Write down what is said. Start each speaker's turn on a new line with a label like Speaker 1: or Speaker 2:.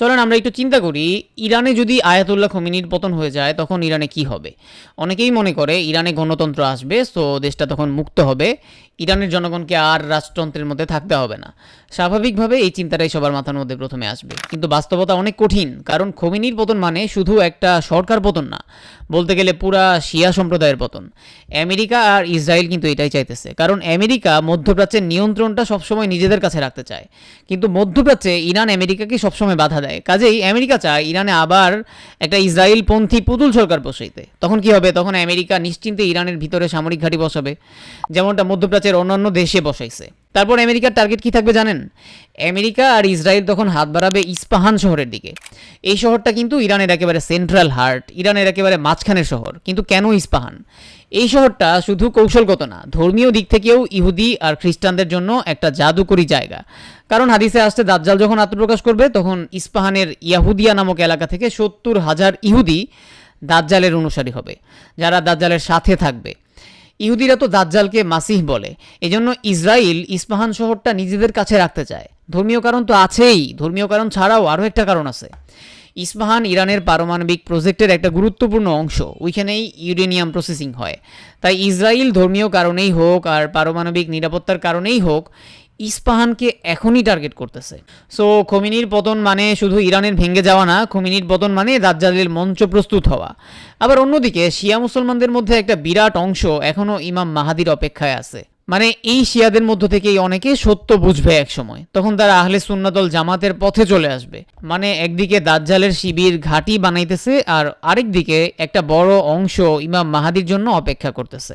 Speaker 1: চলেন আমরা একটু চিন্তা করি, ইরানে যদি আয়াতুল্লাহ খমিনির পতন হয়ে যায়, তখন ইরানে কি হবে? অনেকেই মনে করে ইরানে গণতন্ত্র আসবে সো দেশটা তখন মুক্ত হবে। ইরানের জনগণকে আর রাজতন্ত্রের মধ্যে থাকতে হবে না। স্বাভাবিকভাবে এই চিন্তাটাই সবার মাথার মধ্যে প্রথমে আসবে। কিন্তু বাস্তবতা অনেক কঠিন, কারণ খমিনির পতন মানে শুধু একটা সরকার পতন না, বলতে গেলে পুরা শিয়া সম্প্রদায়ের পতন। আমেরিকা আর ইসরায়েল কিন্তু এটাই চাইতেছে, কারণ আমেরিকা মধ্যপ্রাচ্যের নিয়ন্ত্রণটা সবসময় নিজেদের কাছে রাখতে চায়। কিন্তু মধ্যপ্রাচ্যে ইরান আমেরিকাকে সবসময় বাধা দেয়। কাজেই আমেরিকা চায় ইরানে আবার একটা ইসরায়েল পন্থী পুতুল সরকার বসাইতে। তখন কি হবে? তখন আমেরিকা নিশ্চিন্তে ইরানের ভিতরে সামরিক ঘাঁটি বসাবে। যেমনটা মধ্যপ্রাচ্যের অন্যান্য দেশে বসাইছে। তারপর আমেরিকার টার্গেট কি থাকবে জানেন? আমেরিকা আর ইসরায়েল তখন হাত বাড়াবে ইস্পাহান শহরের দিকে। এই শহরটা কিন্তু ইরানের একেবারে সেন্ট্রাল হার্ট ইরানের একেবারে মাঝখানের শহর। কিন্তু কেন ইস্পাহান? এই শহরটা শুধু কৌশলগত না, ধর্মীয় দিক থেকেও ইহুদি আর খ্রিস্টানদের জন্য একটা জাদুকরী জায়গা। কারণ হাদিসে আসতে দাজ্জাল যখন আত্মপ্রকাশ করবে, তখন ইস্পাহানের ইয়াহুদিয়া নামক এলাকা থেকে সত্তর হাজার ইহুদি দাজ্জালের অনুসারী হবে, যারা দাজ্জালের সাথে থাকবে। ইহুদিরা তো দাজ্জালকে মাসিহ বলে। এজন্য ইসরায়েল ইস্পাহান শহরটা নিজেদের কাছে রাখতে চায়। ধর্মীয় কারণ তো আছেই। ধর্মীয় কারণ ছাড়াও আরও একটা কারণ আছে। ইস্পাহান ইরানের পারমাণবিক প্রজেক্টের একটা গুরুত্বপূর্ণ অংশ। ওইখানেই ইউরেনিয়াম প্রসেসিং হয়। তাই ইসরায়েল ধর্মীয় কারণেই হোক আর পারমাণবিক নিরাপত্তার কারণেই হোক ইস্পাহানকে এখনই টার্গেট করতেছে। সো খমিনির পতন মানে শুধু ইরানের ভেঙে যাওয়া না, খমিনির পতন মানে দাজ্জালের মঞ্চ প্রস্তুত হওয়া। আবার অন্যদিকে, শিয়া মুসলমানদের মধ্যে একটা বিরাট অংশ এখনও ইমাম মাহাদির অপেক্ষায় আছে। মানে এই শিয়াদের মধ্য থেকেই অনেকে সত্য বুঝবে এক সময় তখন তারা আহলে সুন্নাতল জামাতের পথে চলে আসবে। মানে একদিকে দাজ্জালের শিবির ঘাঁটি বানাইতেছে আর আরেকদিকে একটা বড় অংশ ইমাম মাহাদির জন্য অপেক্ষা করতেছে।